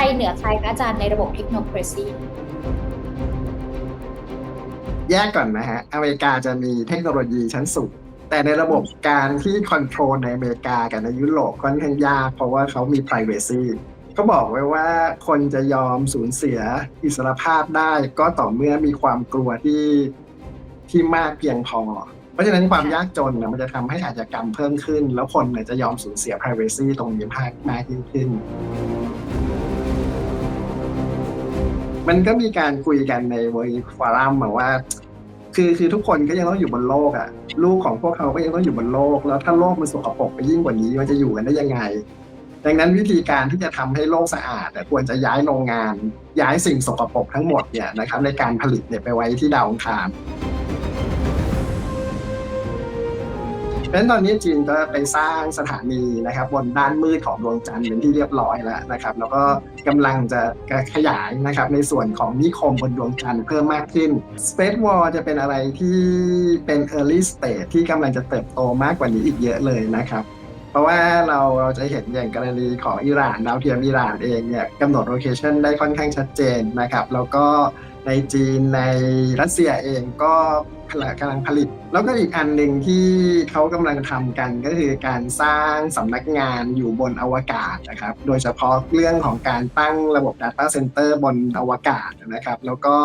รเหนือใครคะอาจารย์ในระบบเทคโนโลยีแยกก่อนนะฮะ อเมริกาจะมีเทคโนโลยีชั้นสูง แต่ในระบบการที่คอนโทรลในอเมริกากับในยุโรปค่อนข้างยาก เพราะว่าเขามี privacy เขาบอกไว้ว่าคนจะยอมสูญเสียอิสรภาพได้ก็ต่อเมื่อมีความกลัวที่ที่มากเพียงพอ เพราะฉะนั้นความยากจนนะมันจะทำให้อาชญากรรมเพิ่มขึ้น แล้วคนเนี่ยจะยอมสูญเสีย privacy ตรงนี้มากมากยิ่งขึ้น มันก็มีการคุยกันในเวอร์ฟอรัมมาว่า คือคือทุกคนก็ยังต้องอยู่บนโลกอะ่ะ ลูกของพวกเขาก็ยังต้องอยู่บนโลก แล้วถ้าโลกมันสกปรกไปยิ่งกว่านี้มันจะอยู่กันได้ยังไง ดังนั้นวิธีการที่จะทำให้โลกสะอาดควรจะย้ายโรงงาน ย้ายสิ่งสกปรกทั้งหมดเนี่ยนะครับในการผลิตเนี่ยไปไว้ที่ดาวอังคาร เพราะฉะนั้นตอนนี้จีนก็ไปสร้างสถานีนะครับ บนด้านมืดของดวงจันทร์เป็นที่เรียบร้อยแล้วนะครับ แล้วก็กำลังจะขยายนะครับในส่วนของนิคมบนดวงจันทร์เพิ่มมากขึ้น Space War จะเป็นอะไรที่เป็น early stage ที่กำลังจะเติบโตมากกว่านี้อีกเยอะเลยนะครับเพราะว่าเราเราจะเห็นอย่างกรณีของอิหร่านดาวเทียมอิหร่านเองเนี่ยกำหนดโลเคชันได้ค่อนข้างชัดเจนนะครับ แล้วก็ ในจีนในรัสเซียเองก็กำลังผลิต แล้วก็อีกอันหนึ่งที่เขากำลังทำกันก็คือการสร้างสำนักงานอยู่บนอวกาศนะครับ โดยเฉพาะเรื่องของการตั้งระบบ Data Center บนอวกาศนะครับ แล้วก็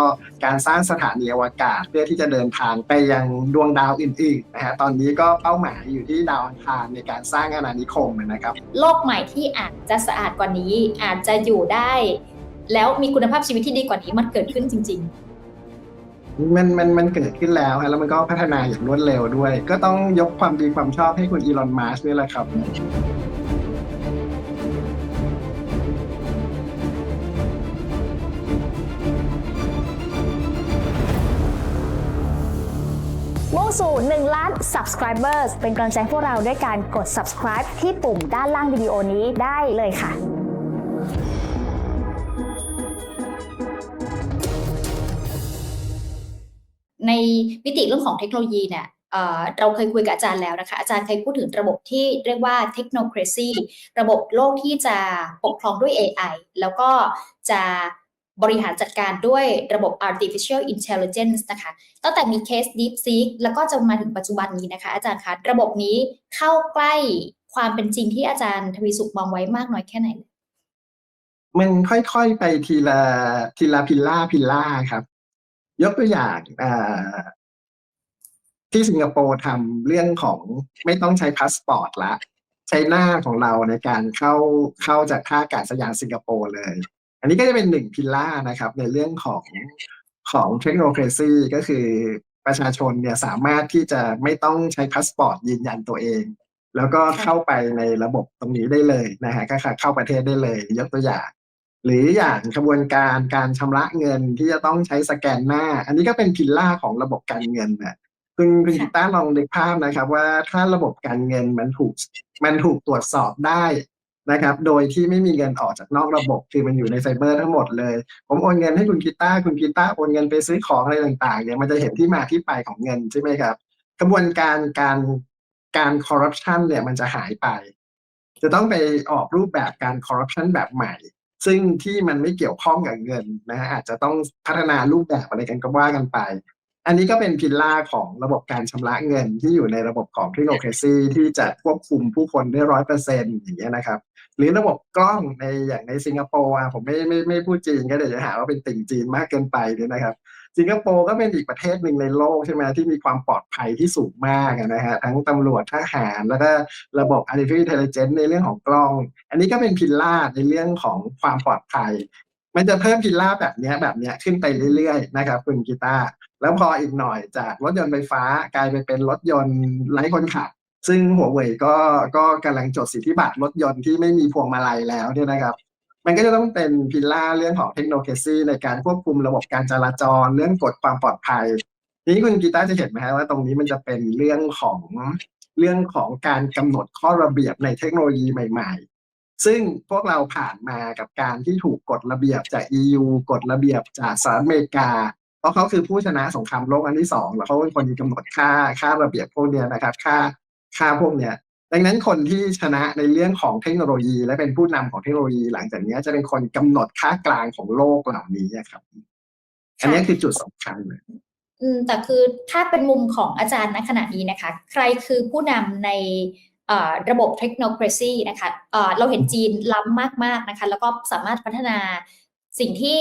การสร้างสถานีอวกาศ เพื่อที่จะเดินทางไปยังดวงดาวอื่นๆนะฮะตอนนี้ก็เป้าหมายอยู่ที่ดาวอังคารในการสร้างอาณานิคมนะครับ โลกใหม่ที่อาจจะสะอาดกว่านี้อาจจะอยู่ได้ แล้วมีคุณภาพชีวิตที่ดีกว่านี้มันเกิดขึ้นจริงมันมันมันเกิดขึ้นแล้วฮะแล้วมันก็พัฒนาอย่างรวดเร็วด้วย ก็ต้องยกความดีความชอบให้คุณอีลอนมัสก์นี่แหละครับมุ่งสู่ 1 ล้าน subscribers เป็นกำลังใจให้พวกเราด้วยการกด subscribe ที่ปุ่มด้านล่างวิดีโอนี้ได้เลยค่ะ ในมิติเรื่องของเทคโนโลยีเนี่ยเราเคยคุยกับอาจารย์แล้วนะคะ อาจารย์เคยพูดถึงระบบที่เรียกว่าเทคโน c r a c y ระบบโลกที่จะปกครองด้วย AI แล้วก็จะบริหารจัดการด้วยระบบ artificial intelligence นะคะ ตั้งแต่มีเคส DeepSeek แล้วก็จนมาถึงปัจจุบันนี้นะคะ อาจารย์คะ ระบบนี้เข้าใกล้ความเป็นจริงที่อาจารย์ทวีสุขมองไว้มากน้อยแค่ไหน มันค่อยๆไปทีละทีละพิลล่าพิลล่าครับ ยกตัวอย่างที่สิงคโปร์ทำเรื่องของไม่ต้องใช้พาสปอร์ตละ ใช้หน้าของเราในการเข้าเข้าจากท่าอากาศยานสิงคโปร์เลย อันนี้ก็จะเป็นหนึ่งพิลล่านะครับ ในเรื่องของของเทคโนโลยีก็คือประชาชนเนี่ยสามารถที่จะไม่ต้องใช้พาสปอร์ตยืนยันตัวเอง แล้วก็เข้าไปในระบบตรงนี้ได้เลยนะฮะก็เข้าประเทศได้เลย ยกตัวอย่าง หรืออย่างกระบวนการการชำระเงินที่จะต้องใช้สแกนหน้า อันนี้ก็เป็นพิลล่าของระบบการเงินนะคุณคุณกิต้าลองนึกภาพนะครับ ว่าถ้าระบบการเงินมันถูกมันถูกตรวจสอบได้นะครับ โดยที่ไม่มีเงินออกจากนอกระบบ คือมันอยู่ในไซเบอร์ทั้งหมดเลย ผมโอนเงินให้คุณกีตาร์คุณกีตาร์โอนเงินไปซื้อของอะไรต่างๆเนี่ยมันจะเห็นที่มาที่ไปของเงินใช่ไหมครับ กระบวนการการการคอร์รัปชันเนี่ยมันจะหายไป จะต้องไปออกรูปแบบการคอร์รัปชันแบบใหม่ ซึ่งที่มันไม่เกี่ยวข้องกับเงินนะฮะอาจจะต้องพัฒนารูปแบบอะไรกันก็ว่ากันไป อันนี้ก็เป็นพิลล่าของระบบการชำระเงินที่อยู่ในระบบของเทคโนโลยีที่จะควบคุมผู้คนได้ร้อยเปอร์เซ็นต์อย่างเงี้ยนะครับหรือระบบกล้องในอย่างในสิงคโปร์อะผมไม่ไม่ไม่พูดจีนก็เดี๋ยวจะหาว่าเป็นติ่งจีนมากเกินไปเนี่ยนะครับ สิงคโปร์ก็เป็นอีกประเทศหนึ่งในโลกใช่ไหมที่มีความปลอดภัยที่สูงมากอะนะฮะทั้งตำรวจทหารแล้วก็ระบบ artificial intelligence ในเรื่องของกล้อง อันนี้ก็เป็นพิลล่าในเรื่องของความปลอดภัย มันจะเพิ่มพิลล่าแบบนี้แบบนี้ขึ้นไปเรื่อยๆนะครับคุณกีตาร์แล้วพออีกหน่อยจากรถยนต์ไฟฟ้ากลายไปเป็นรถยนต์ไร้คนขับซึ่งหัวเว่ยก็ก็กำลังจดสิทธิบัตรรถยนต์ที่ไม่มีพวงมาลัยแล้วเนี่ยนะครับ มันก็จะต้องเป็นพิลล่าเรื่องของเทคโนโลยีในการควบคุมระบบการจราจร เรื่องกฎความปลอดภัยนี้คุณกีตาร์จะเห็นไหมฮะว่าตรงนี้มันจะเป็นเรื่องของเรื่องของการกำหนดข้อระเบียบในเทคโนโลยีใหม่ ๆ ซึ่งพวกเราผ่านมากับการที่ถูกกฎระเบียบจาก EU กฎระเบียบจากสหรัฐอเมริกา เพราะเขาคือผู้ชนะสงครามโลกอันที่สองแล้วเขาเป็นคนที่กำหนดค่าค่าระเบียบพวกเนี้ยนะครับ ค่าค่าพวกเนี้ย ดังนั้นคนที่ชนะในเรื่องของเทคโนโลยี และเป็นผู้นำของเทคโนโลยี หลังจากนี้จะเป็นคนกำหนดค่ากลางของโลกเหล่านี้ครับ อันนี้คือจุดสำคัญเลยอืมแต่คือถ้าเป็นมุมของอาจารย์ณขณะนี้นะคะ ใครคือผู้นำในระบบเทคโนโลยีนะคะเอ่อเราเห็นจีนล้ำมากๆนะคะ แล้วก็สามารถพัฒนา สิ่งที่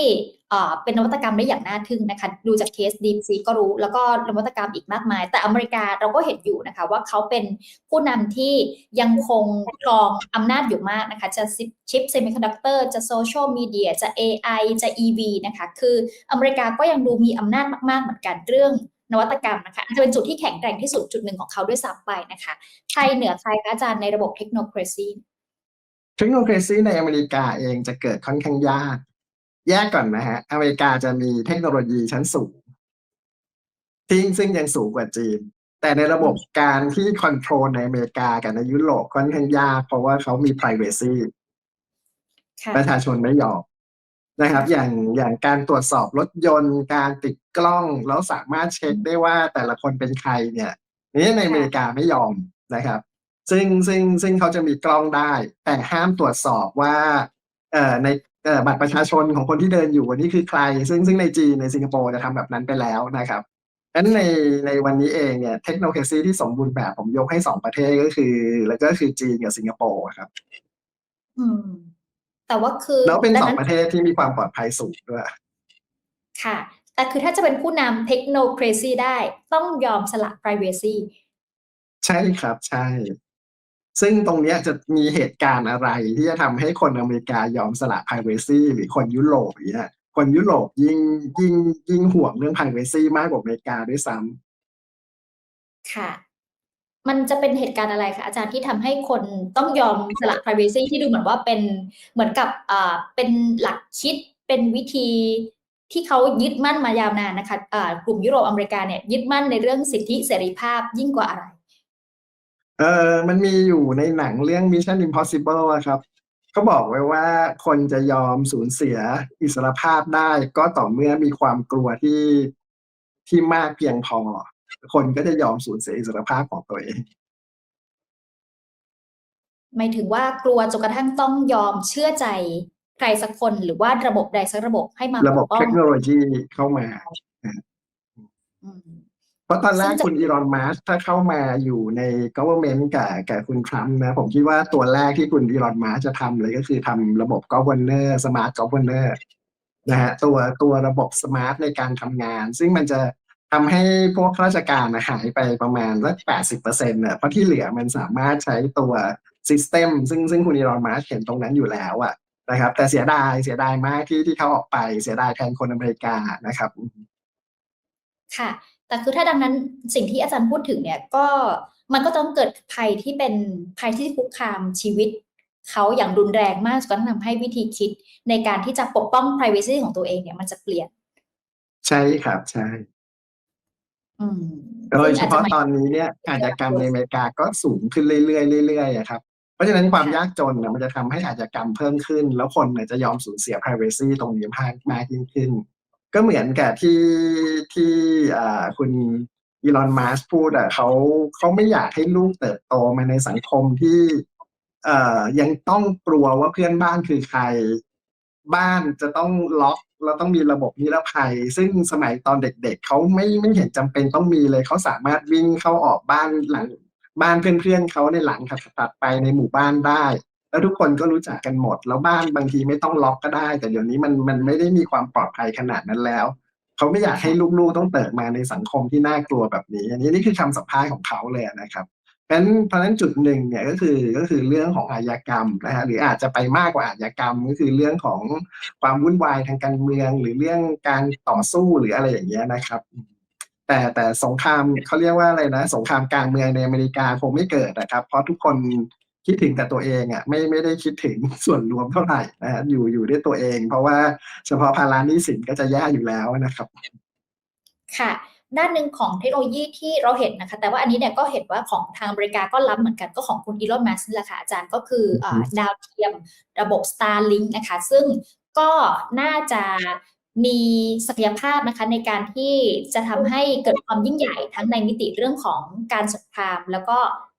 เป็นนวัตกรรมได้อย่างน่าทึ่งนะคะ ดูจากเคส DeepSeek ก็รู้ แล้วก็นวัตกรรมอีกมากมาย แต่อเมริกาเราก็เห็นอยู่นะคะ ว่าเขาเป็นผู้นำที่ยังคงครองอำนาจอยู่มากนะคะ จะชิปเซมิคอนดักเตอร์จะโซเชียลมีเดียจะ AI จะ EV นะคะ คืออเมริกาก็ยังดูมีอำนาจมาก ๆ เหมือนกันเรื่องนวัตกรรมนะคะอาจจะเป็นจุดที่แข็งแกร่งที่สุดจุดหนึ่งของเขาด้วยซ้ำไปนะคะใครเหนือใครคะอาจารย์ในระบบเทคโนโลยีเทคโนโลยีในอเมริกาเองจะเกิดค่อนข้างยาก แยกก่อนนะฮะ อเมริกาจะมีเทคโนโลยีชั้นสูงที่ซึ่งยังสูงกว่าจีน แต่ในระบบการที่คอนโทรลในอเมริกากับในยุโรปค่อนข้างยากเพราะว่าเขามี privacy ค่ะประชาชนไม่ยอมนะครับ อย่างอย่างการตรวจสอบรถยนต์ การติดกล้องแล้วสามารถเช็คได้ว่าแต่ละคนเป็นใครเนี่ยนี่ในอเมริกาไม่ยอมนะครับ ซึ่งซึ่งซึ่งเขาจะมีกล้องได้ แต่ห้ามตรวจสอบว่าเอ่อในเอ่อ บัตรประชาชนของคนที่เดินอยู่วันนี้คือใคร ซึ่งซึ่งในจีนในสิงคโปร์จะทำแบบนั้นไปแล้วนะครับดังนั้นในในวันนี้เองเนี่ยเทคโนโลยีที่สมบูรณ์แบบผมยกให้สองประเทศก็คือ แล้วก็คือจีนกับสิงคโปร์ครับ อืม แต่ว่าคือแล้วเป็นดัสองนั้นประเทศที่มีความปลอดภัยสูงด้วยค่ะ แต่คือถ้าจะเป็นผู้นำเทคโนโลยีได้ต้องยอมสละ privacy ใช่ครับใช่ ซึ่งตรงนี้จะมีเหตุการณ์อะไร ที่จะทำให้คนอเมริกายอมสละ privacy หรือคนยุโรปเงี้ยคนยุโรปยิ่งยิ่งยิ่งห่วงเรื่อง privacy มากกว่าอเมริกาด้วยซ้ำค่ะ มันจะเป็นเหตุการณ์อะไรคะอาจารย์ที่ทำให้คนต้องยอมสละ privacy ที่ดูเหมือนว่าเป็นเหมือนกับอ่าเป็นหลักคิดเป็นวิธีที่เขายึดมั่นมายาวนานนะคะอ่ากลุ่มยุโรปอเมริกาเนี่ยยึดมั่นในเรื่องสิทธิเสรีภาพยิ่งกว่าอะไร เออมันมีอยู่ในหนังเรื่อง Mission Impossible อะครับเขาบอกไว้ว่าคนจะยอมสูญเสียอิสรภาพได้ ก็ต่อเมื่อมีความกลัวที่ที่มากเพียงพอ คนก็จะยอมสูญเสียอิสรภาพของตัวเองหมายถึงว่ากลัวจนกระทั่งต้องยอมเชื่อใจใครสักคนหรือว่าระบบใดสักระบบให้มาระบบปกป้องเทคโนโลยีเข้ามาอืม เพราะตอนแรกซึ่งจะคุณอีรอนมัสถ้าเข้ามาอยู่ใน government กับกับคุณทรัมป์นะ ผมคิดว่าตัวแรกที่คุณอีรอนมัสจะทำเลยก็คือทำระบบ governor smart governor นะฮะตัวตัวระบบ smart ในการทำงาน ซึ่งมันจะทำให้พวกข้าราชการนะหายไปประมาณสักแปดสิบเปอร์เซ็นต์ะเพราะที่เหลือมันสามารถใช้ตัว system ซึ่งซึ่งคุณอีรอนมัสเห็นตรงนั้นอยู่แล้วอะนะครับ แต่เสียดายเสียดายมากที่ที่เขาออกไปเสียดายแทนคนอเมริกานะครับ ค่ะ แต่คือถ้าดังนั้นสิ่งที่อาจารย์พูดถึงเนี่ยก็มันก็ต้องเกิดภัยที่เป็นภัยที่คุกคามชีวิตเขาอย่างรุนแรงมากจนกระทั่งทำให้วิธีคิดในการที่จะปกป้อง privacy ของตัวเองเนี่ยมันจะเปลี่ยน ใช่ครับใช่อืมโดยเฉพาะซึ่งตออนนี้เนี่ยอาชญากรรมในอเมริกาก็สูงขึ้นเรื่อยๆเรื่อยๆอะครับเพราะฉะนั้นความยากจนเนี่ยมันจะทำให้อาชญากรรมเพิ่มขึ้น แล้วคนเนี่ยจะยอมสูญเสีย privacy ตรงนี้มากมากยิ่งขึ้น ก็เหมือนกับที่ที่คุณอีลอนมัสพูดอะเขาเขาไม่อยากให้ลูกเติบโตมาในสังคมที่เอ่อยังต้องกลัวว่าเพื่อนบ้านคือใคร บ้านจะต้องล็อกแล้วต้องมีระบบนิรภัย ซึ่งสมัยตอนเด็ก ๆเขาไม่ไม่เห็นจำเป็นต้องมีเลยเขาสามารถวิ่งเข้าออกบ้านหลัง บ้านเพื่อนๆเขาในหลังถัดไปในหมู่บ้านได้ แล้วทุกคนก็รู้จักกันหมด แล้วบ้านบางทีไม่ต้องล็อกก็ได้ แต่เดี๋ยวนี้มันมันไม่ได้มีความปลอดภัยขนาดนั้นแล้ว เขาไม่อยากให้ลูกๆต้องเติบมาในสังคมที่น่ากลัวแบบนี้ อันนี้นี่คือคำสัมภาษณ์ของเขาเลยนะครับเพราะฉะนั้นเพราะฉะนั้นจุดหนึ่งเนี่ยก็คือก็คือเรื่องของอาญากรรมนะฮะหรืออาจจะไปมากกว่าอาญากรรมก็คือเรื่องของความวุ่นวายทางการเมือง หรือเรื่องการต่อสู้หรืออะไรอย่างเงี้ยนะครับ แต่แต่สงครามเขาเรียกว่าอะไรนะ สงครามกลางเมืองในอเมริกาคงไม่เกิดนะครับ เพราะทุกคน คิดถึงแต่ตัวเองอะไม่ไม่ได้คิดถึงส่วนรวมเท่าไหร่นะฮะอยู่อยู่ด้วยตัวเอง เพราะว่าเฉพาะภาระหนี้สินก็จะแย่อยู่แล้วนะครับ ค่ะ ด้านหนึ่งของเทคโนโลยีที่เราเห็นนะคะ แต่ว่าอันนี้เนี่ยก็เห็นว่าของทางอเมริกาก็ล้ำเหมือนกันก็ของคุณอีลอนมัสก์นี่แหละค่ะอาจารย์ก็คืออ่าดาวเทียมระบบ Starlink นะคะ ซึ่งก็น่าจะมีศักยภาพนะคะในการที่จะทำให้เกิดความยิ่งใหญ่ทั้งในมิติเรื่องของการสงคราม แล้วก็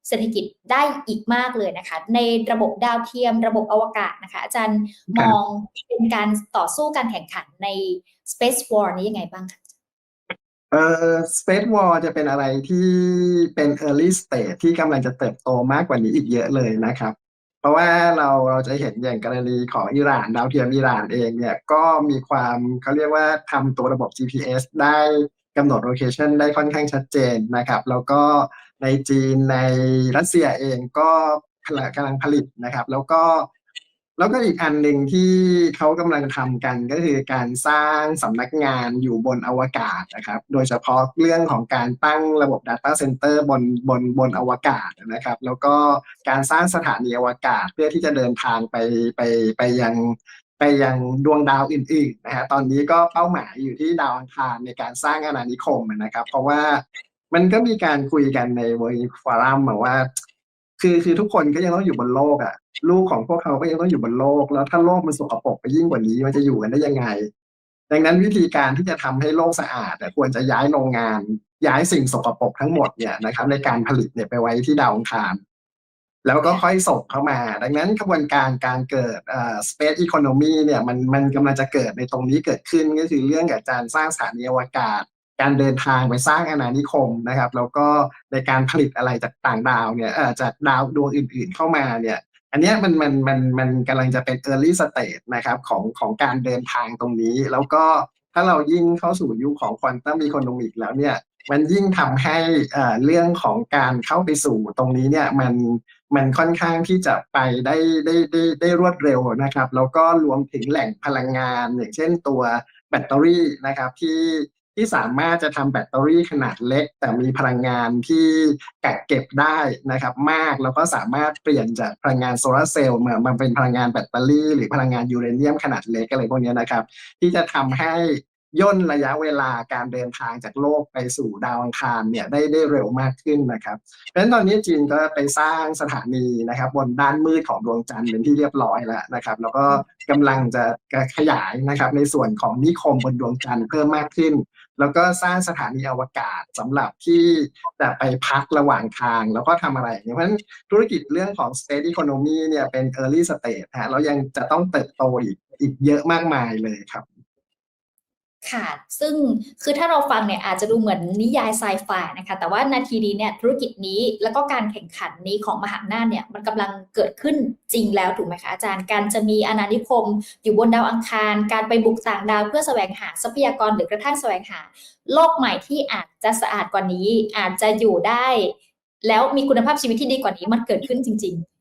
เศรษฐกิจได้อีกมากเลยนะคะ ในระบบดาวเทียม ระบบอวกาศนะคะ อาจารย์มองเป็นการต่อสู้การแข่งขันใน Space War นี้ยังไงบ้างคะเอ่อ Space War จะเป็นอะไรที่เป็น early stage ที่กำลังจะเติบโตมากกว่านี้อีกเยอะเลยนะครับ เพราะว่าเราเราจะเห็นอย่างกรณีของอิหร่าน ดาวเทียมอิหร่านเองเนี่ยก็มีความเขาเรียกว่าทำตัวระบบ GPS ได้กำหนดโลเคชันได้ค่อนข้างชัดเจนนะครับ แล้วก็ ในจีนในรัสเซียเองก็กำลังผลิตนะครับ แล้วก็แล้วก็อีกอันหนึ่งที่เขากำลังทำกันก็คือการสร้างสำนักงานอยู่บนอวกาศนะครับ โดยเฉพาะเรื่องของการตั้งระบบ Data Center บนบนบนอวกาศนะครับ แล้วก็การสร้างสถานีอวกาศเพื่อที่จะเดินทางไปไปไปยังไปยังดวงดาวอื่นๆนะฮะตอนนี้ก็เป้าหมายอยู่ที่ดาวอังคารในการสร้างอาณานิคมนะครับ เพราะว่า มันก็มีการคุยกันในเวอร์ฟอรัมว่า คือคือทุกคนก็ยังต้องอยู่บนโลกอะ ลูกของพวกเขาก็ยังต้องอยู่บนโลก แล้วถ้าโลกมันสกปรกไปยิ่งกว่านี้มันจะอยู่กันได้ยังไง ดังนั้นวิธีการที่จะทำให้โลกสะอาดควรจะย้ายโรงงาน ย้ายสิ่งสกปรกทั้งหมดเนี่ยนะครับ ในการผลิตเนี่ยไปไว้ที่ดาวอังคารแล้วก็ค่อยส่งเข้ามา ดังนั้นกระบวนการการเกิดเอ่อ space economy เนี่ยมันมันกำลังจะเกิดในตรงนี้เกิดขึ้นก็คือเรื่องกับการสร้างสถานีอวกาศ การเดินทางไปสร้างอาณานิคมนะครับ แล้วก็ในการผลิตอะไรจากต่างดาวเนี่ยเออจากดาวดวงอื่น ๆเข้ามาเนี่ย อันนี้มันมันมันมันกำลังจะเป็น early stage นะครับของของการเดินทางตรงนี้ แล้วก็ถ้าเรายิ่งเข้าสู่ยุคของ quantum economic แล้วเนี่ยมันยิ่งทำให้เอ่อเรื่องของการเข้าไปสู่ตรงนี้เนี่ยมันมันค่อนข้างที่จะไปได้ได้ได้ได้รวดเร็วนะครับ แล้วก็รวมถึงแหล่งพลังงาน อย่างเช่นตัวแบตเตอรี่นะครับที่ ที่สามารถจะทำแบตเตอรี่ขนาดเล็ก แต่มีพลังงานที่กักเก็บได้นะครับ มากแล้วก็สามารถเปลี่ยนจากพลังงานโซลาร์เซลล์มามาเป็นพลังงานแบตเตอรี่ หรือพลังงานยูเรเนียมขนาดเล็กอะไรพวกนี้นะครับ ที่จะทำให้ย่นระยะเวลาการเดินทางจากโลกไปสู่ดาวอังคารเนี่ยได้ได้เร็วมากขึ้นนะครับเพราะฉะนั้นตอนนี้จีนก็ไปสร้างสถานีนะครับ บนด้านมืดของดวงจันทร์เป็นที่เรียบร้อยแล้วนะครับ แล้วก็กำลังจะขยายนะครับในส่วนของนิคมบนดวงจันทร์เพิ่มมากขึ้น แล้วก็สร้างสถานีอวกาศสำหรับที่จะไปพักระหว่างทาง แล้วก็ทำอะไรอย่างเงี้เพราะฉะนั้นธุรกิจเรื่องของ space economy เนี่ยเป็น early stage ฮะแล้วยังจะต้องเติบโตอีกอีกเยอะมากมายเลยครับ ค่ะ ซึ่งคือถ้าเราฟังเนี่ยอาจจะดูเหมือนนิยายไซไฟนะคะ แต่ว่านาทีนี้เนี่ยธุรกิจนี้แล้วก็การแข่งขันนี้ของมหาอำนาจเนี่ยมันกำลังเกิดขึ้นจริงแล้วถูกไหมคะอาจารย์ การจะมีอาณานิคม อยู่บนดาวอังคาร การไปบุกต่างดาวเพื่อแสวงหาทรัพยากรหรือกระทั่งแสวงหา โลกใหม่ที่อาจจะสะอาดกว่านี้ อาจจะอยู่ได้ แล้วมีคุณภาพชีวิตที่ดีกว่านี้มันเกิดขึ้นจริง ๆ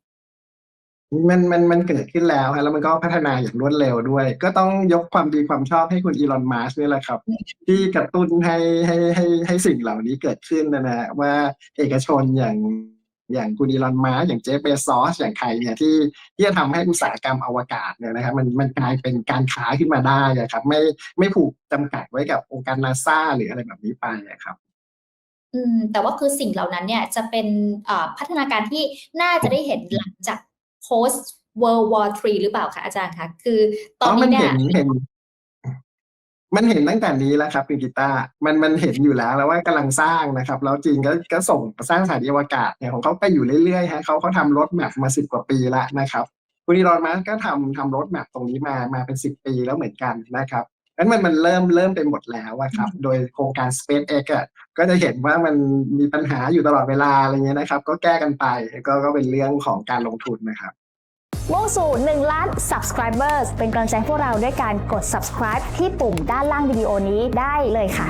มันมันมันเกิดขึ้นแล้วฮะแล้วมันก็พัฒนาอย่างรวดเร็วด้วย ก็ต้องยกความดีความชอบให้คุณอีลอนมัสก์นี่แหละครับ ที่กระตุ้นให้ให้ให้ให้สิ่งเหล่านี้เกิดขึ้นนะนะว่าเอกชนอย่างอย่างคุณอีลอนมัสก์อย่างเจฟเบซอสอย่างใครเนี่ยที่ที่จะทำให้อุตสาหกรรมอวกาศเนี่ยนะครับมันมันกลายเป็นการค้าขึ้นมาได้อะครับ ไม่ไม่ผูกจำกัดไว้กับองค์การนาซาหรืออะไรแบบนี้ไปอะครับอืมแต่ว่าคือสิ่งเหล่านั้นเนี่ยจะเป็นเอ่อพัฒนาการที่น่าจะได้เห็นหลังจาก post World War 3 หรือเปล่าคะอาจารย์คะคือตอนอ๋อมันี้นเนี่เห็ยนเห็นมันเห็นตั้งแต่นี้แล้วครับคุณกีตาร์มันมันเห็นอยู่แล้วแล้วว่ากำลังสร้างนะครับ แล้วจีนก็ก็ส่งสร้างสถานีอวกาศเนี่ยของเขาไปอยู่เรื่อยๆฮะเขาเขาทำรถแมพมาสิบกว่าปีแล้วนะครับคุณอีลอนมัสก์ก็ทำทำรถแมพตรงนี้มามาเป็นสิบปีแล้วเหมือนกันนะครับ นั้นมันมันเริ่มเริ่มไปหมดแล้วอะครับ โดยโครงการ SpaceX อะก็จะเห็นว่ามันมีปัญหาอยู่ตลอดเวลาอะไรเงี้ยนะครับ ก็แก้กันไปก็ก็เป็นเรื่องของการลงทุนนะครับมุ่งสู่1ล้าน subscribers เป็นกำลังใจให้พวกเราด้วยการกด subscribe ที่ปุ่มด้านล่างวิดีโอนี้ได้เลยค่ะ